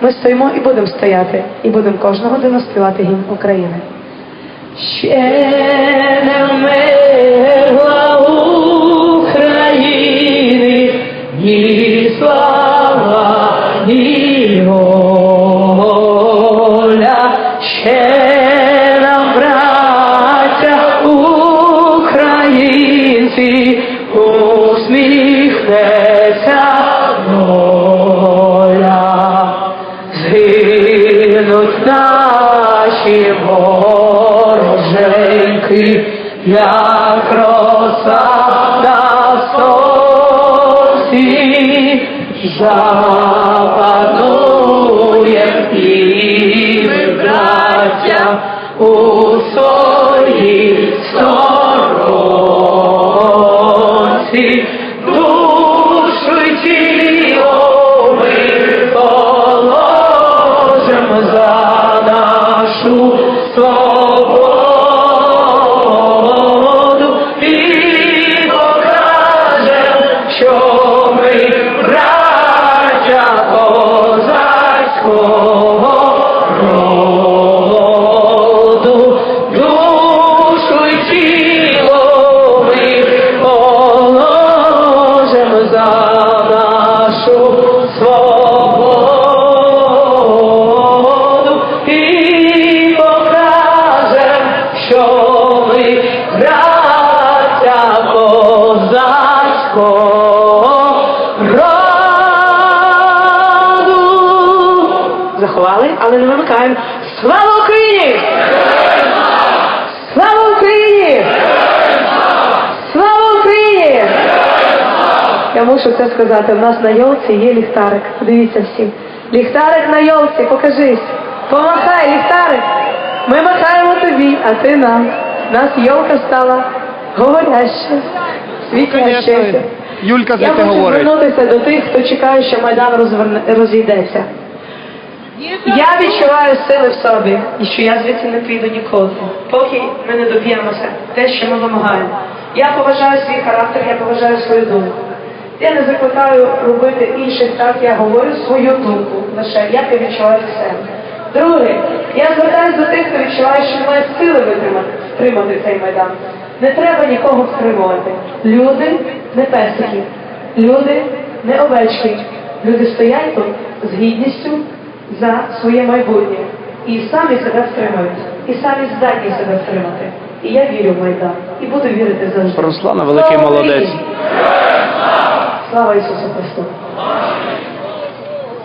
Ми стоїмо і будемо стояти, і будемо кожного годину співати гімн України. Ще не вмерла України ні вороженьки, як роса на сонці, запануєм ми браття козацького роду. Заховали, але не вимикаємо. Слава Україні! Слава Україні! Слава Україні! Я мушу це сказати. У нас на йолці є ліхтарик. Подивіться всі. Ліхтарик на йолці, покажись. Помахай, ліхтарик. Ми махаємо а ти нам. Нас йолка стала говоряща, світяща. Юлька Я хочу говорить. звернутися до тих, хто чекає, що Майдан розверне, розійдеться. Я відчуваю сили в собі, і що я звідси не піду ніколи, поки ми не доб'ємося те, що ми вимагаємо. Я поважаю свій характер, я поважаю свою думку. Я не закликаю робити інших так, я говорю свою думку лише, як я відчуваю себе. Друге, я звертаюся до тих, хто відчуває, що немає сили витримати, втримати цей майдан. Не треба нікого втримувати. Люди не песики, люди не овечки. Люди стоять тут з гідністю за своє майбутнє. І самі себе втримають, і самі здатні себе втримати. І я вірю в Майдан, і буду вірити завжди. Руслана великий молодець. Слава Ісусу Христу!